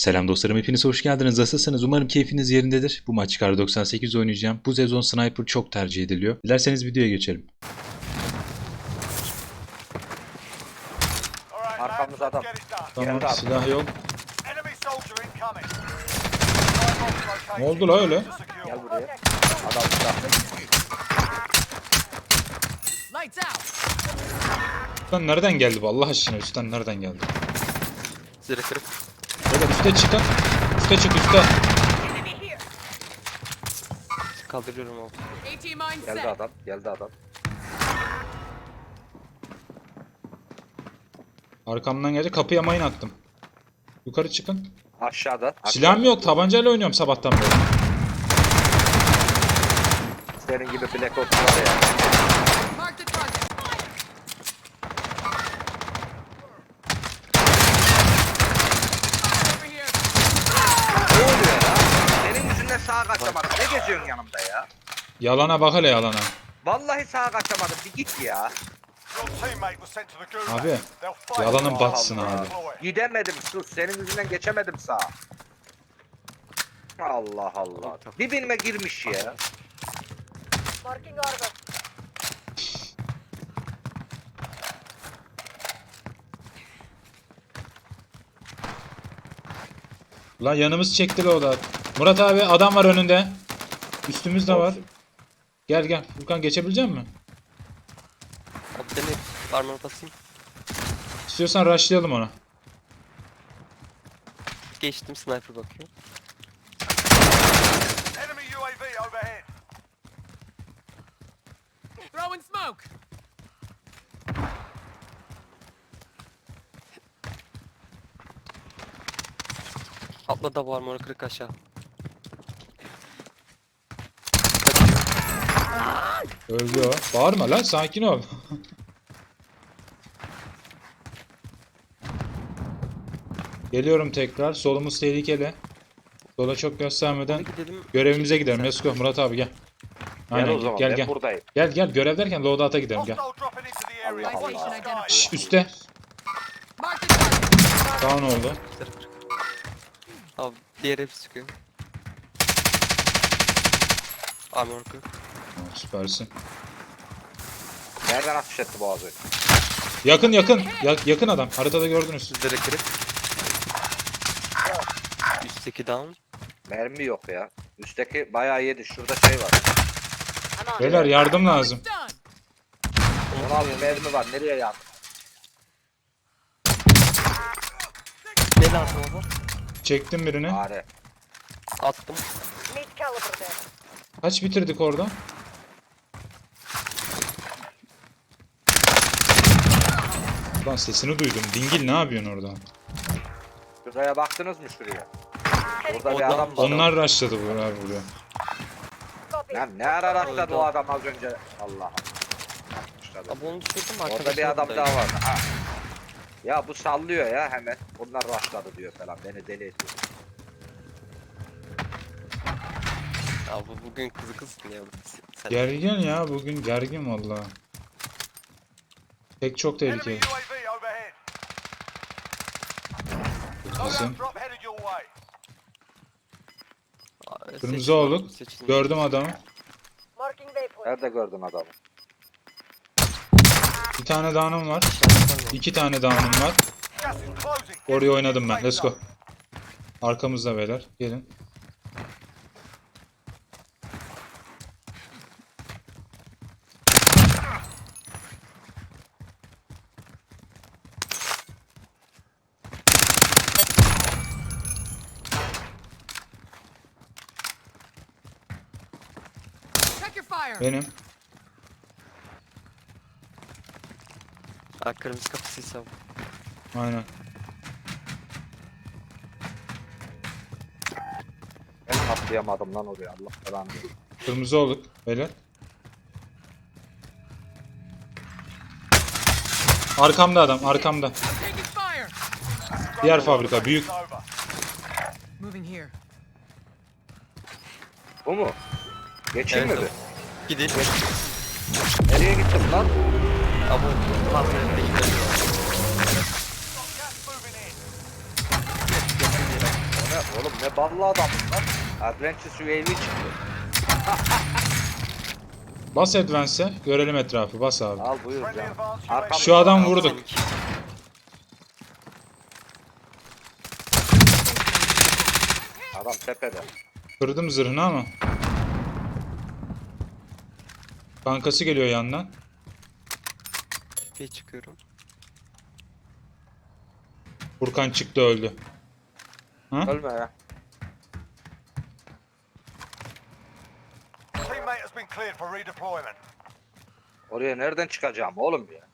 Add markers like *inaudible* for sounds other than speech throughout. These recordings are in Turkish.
Selam dostlarım hepiniz hoş geldiniz. Nasılsınız? Umarım keyfiniz yerindedir. Bu maç Kar 98 oynayacağım. Bu sezon sniper çok tercih ediliyor. Dilerseniz videoya geçelim. Arkamızda adam. Tamam silah yok. Ne oldu la öyle? Gel buraya. Adam out. Üstten nereden geldi bu Allah aşkına üstten nereden geldi? Zırh kırık. Böyle üste çıkın. Üste çık üste. Kaldırıyorum mine Geldi adam. Geldi adam. Arkamdan gelecek kapıya mayın attım. Yukarı çıkın. Aşağıda. aşağıda. Silahım yok tabancayla oynuyorum sabahtan beri. Senin gibi Black Ops var ya. Mark the target. Over here. Ne oluyor ya? Senin yüzünden sağa kaçamadım. Ne geziyorsun yanımda ya? Yalana bak hele yalana. Vallahi sağa kaçamadım. Bir git ya. Abi yalanın batsın abi. Gidemedim sus. Senin yüzünden geçemedim sağa. Allah Allah. Dibime girmiş ya. Marking order. Lan yanımız çekti o da. Murat abi adam var önünde. Üstümüzde var. Gel gel. Furkan geçebilecek misin? Seni armor basayım. İstiyorsan rushlayalım ona. Geçtim sniper bakıyor. Throwing smoke. Atla da bu armor kırık aşağı. Öldü o. Bağırma lan sakin ol. Geliyorum tekrar. Solumuz tehlikeli. Sola çok göstermeden gidelim. görevimize gidelim. Let's go. Murat abi gel. Aynen Gel o zaman. gel gel. buradayım. Gel gel görev derken loadout'a gidelim gel. Allah Allah. Şş, üstte. Down oldu. Abi diğer hepsi çıkıyor. Armor kırık. Süpersin. Nereden atış etti bu önce? Yakın yakın. Ya- yakın adam. Haritada gördünüz. Zırh kırık. Üstteki down. Mermi yok ya. Üstteki bayağı yedi. Şurada şey var. Beyler yardım lazım. Done. 16 mermi var. Nereye yardım? Ne lazım abi? Çektim birini. Fare. Attım. Need caliber there. Kaç bitirdik orada? Lan sesini duydum. Dingil ne yapıyorsun orada? Şuraya baktınız mı şuraya? Burada bir adam var. Onlar rushladı buraya buraya. Copy. Lan ne ara rastladı o adam az önce? Allah Allah. Abi onu düşürdüm Orada arkadaşlar bir adam daha var. Ha. Ya bu sallıyor ya hemen. Bunlar rushladı diyor falan. Beni deli ediyor. Abi bugün kızı kızsın ya. Sen Gergin ya bugün gergin valla. Pek çok tehlikeli. Aa, Kırmızı seçtim. Gördüm adamı. Nerede gördün adamı? Bir tane down'um var. İki tane down'um var. Oraya oynadım ben. Let's go. Arkamızda beyler. Gelin. Benim. Aa, kırmızı kapısıysa bu. Aynen. Ben atlayamadım lan oraya. Allah falan diyor. Kırmızı olduk. Beyler. Arkamda adam. Arkamda. Diğer fabrika. Büyük. Moving here. Bu mu? Geçeyim Evet bir? Nereye gittim lan? Abi tahmin etme gidelim. Oğlum ne ballı adamsın lan. Adventures UAV çıktı. *laughs* Bas advance'e. Görelim etrafı. Bas abi. Al buyur canım. Arkamda Şu adam vurduk. Adam tepede. Kırdım zırhını ama. Kankası geliyor yandan. Bir çıkıyorum. Furkan çıktı öldü. Ha? Ölme ya. Teammate has been cleared for redeployment. Oraya nereden çıkacağım oğlum ya?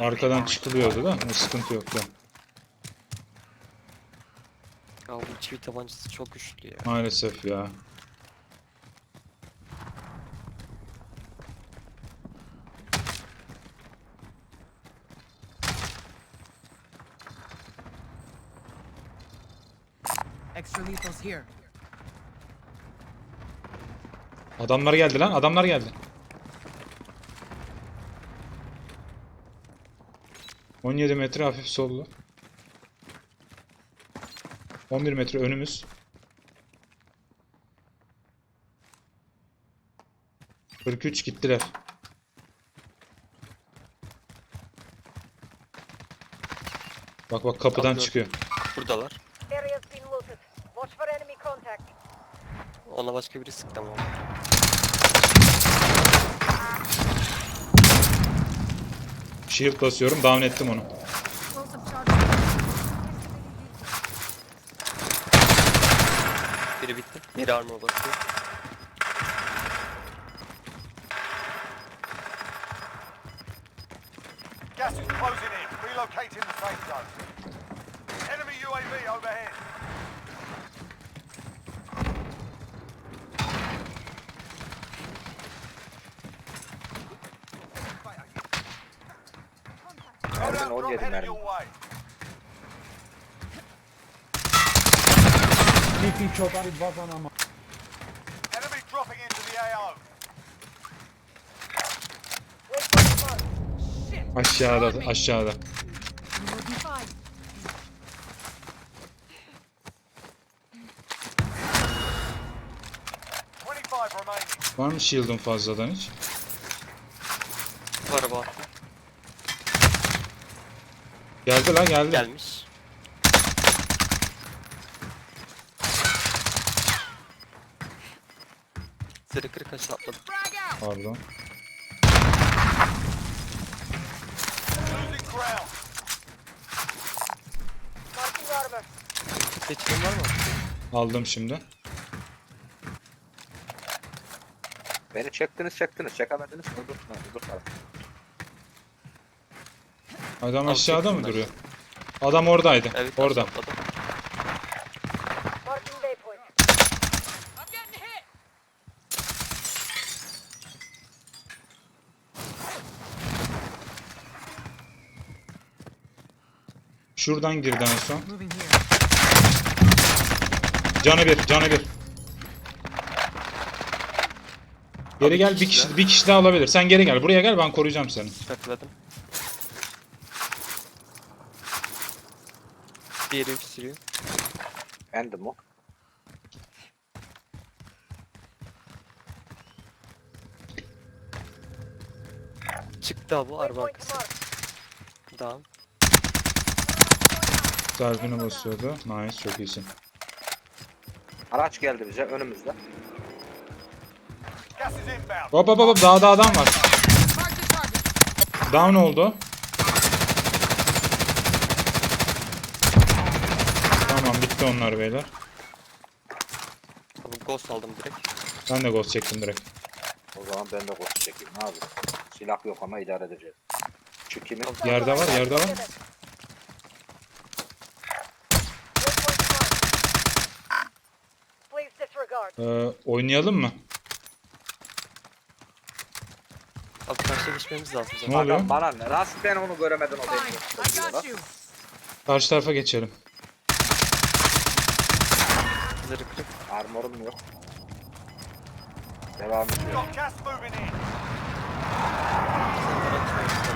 Arkadan çıkılıyordu da. Sıkıntı yoktu. Ya bu çivi tabancası çok güçlü ya. Maalesef ya. Extra lethals here. Adamlar geldi lan. Adamlar geldi. ...17 metre hafif sollu. 11 metre önümüz. 43 gittiler. Bak bak kapıdan Kapı- çıkıyor. Buradalar. Ona başka biri sıktı ama. Shield basıyorum. Down ettim onu. Bitti. Biri armor bakıyor. Gas is closing in. Relocating the safe zone. Enemy UAV overhead. Mermin Loadout drop 17 headed mermi. your way. Enemy dropping into the AO. Wait for the mark. Aşağıda, aşağıda. Var mı shield'ın fazladan hiç? Araba attı. Geldi lan geldi. Gelmiş. Zırı kırık aşağı atladı. Frag out! Pardon. Losing ground. Marking armor. Seçkin var mı? Aldım şimdi. Beni çektiniz çektiniz. Çekemediniz. Taraf. Öbür taraf. Adam Abi aşağıda mı duruyor? Adam oradaydı. Evet Orada. aşağı atladı. Marking waypoint. Şuradan girdi en son. Canı bir, canı bir. Geri gel bir kişi bir kişi daha olabilir. Sen geri gel. Buraya gel ben koruyacağım seni. Çakladım. Diğeri yükseliyor. Bendim o. Çıktı abi araba arkası. Tamam. Zarfını basıyordu. Nice çok iyisin. Araç geldi bize önümüzde. Hop hop hop dağda adam var. Down oldu. Tamam bitti onlar beyler. Abi ghost aldım direkt. Ben de ghost çektim direkt. O zaman ben de koşu çekeyim abi. Silah yok ama idare edeceğiz. Kimin? Yerde var yerde var. Ee, oynayalım mı? Abi karşıya geçmemiz lazım Ne oluyor? Bana ne? Nasıl ben onu göremedin o beni Fine, I gösteriyor lan? got you! Karşı tarafa geçelim. Zırı kırık. Armorum yok. Devam ediyor. Got gas moving in. Sen bana çıkıyorsun.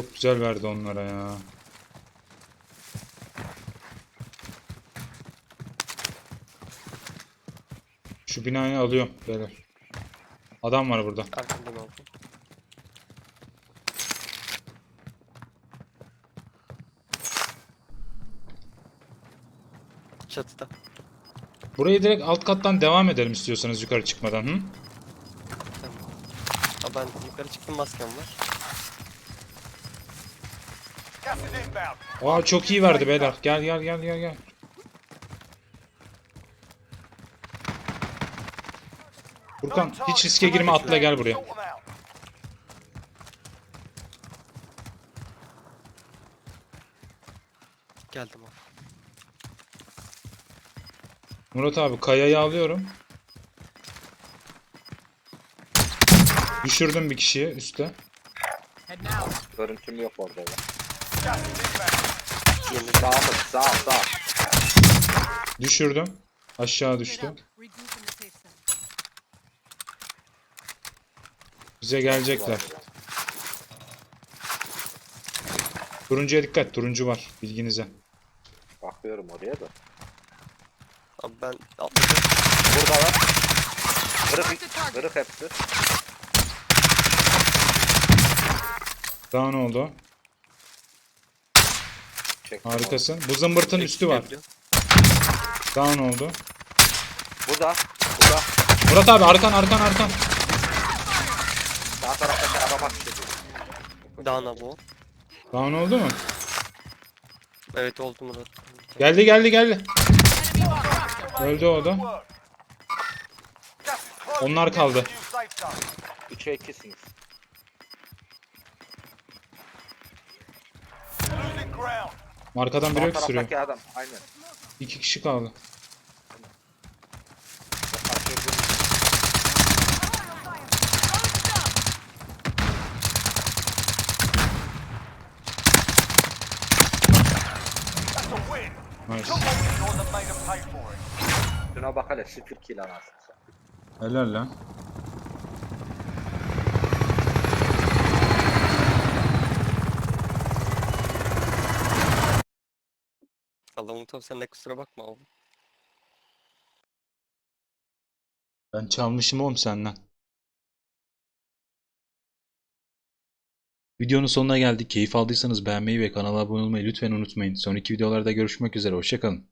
Çok güzel verdi onlara ya. Şu binayı alıyorum beyler. Adam var burada. Arkamdan aldım. Çatıda. Burayı direkt alt kattan devam edelim istiyorsanız yukarı çıkmadan. Hı? Tamam. Aa, ben yukarı çıktım maskem var. Aa çok iyi verdi beyler. Gel gel gel gel gel. Furkan hiç riske girme atla gel buraya. Geldim abi. Murat abi kayayı alıyorum. Düşürdüm bir kişiyi üstte. Görüntüm yok orada ya. Yeni Sağımız sağ sağ. Düşürdüm. Aşağı düştü. Bize gelecekler. Turuncuya dikkat. Turuncu var. Bilginize. Bakıyorum oraya da. Abi ben atlayacağım. Burada var. Kırık, kırık hepsi. Daha ne oldu? Çektim Harikasın. Bu zımbırtın üstü var. Ne oldu? onu. Burada. Burada. Murat abi arkan arkan arkan. Sağ taraftaki araba çıkıyor. Dağına bu. Ne oldu mu? Evet oldu Murat. Geldi geldi geldi. Öldü o da. Onlar kaldı. the new safe zone. 3'e 2'siniz. Losing ground. Arkadan biri öksürüyor. taraftaki adam. Aynen. İki kişi kaldı. Nice. Şuna bak hele 0 kill anasını. Helal lan. Umut abi sen de kusura bakma abi. Ben çalmışım oğlum senden. Videonun sonuna geldik. Keyif aldıysanız beğenmeyi ve kanala abone olmayı lütfen unutmayın. Sonraki videolarda görüşmek üzere. Hoşçakalın.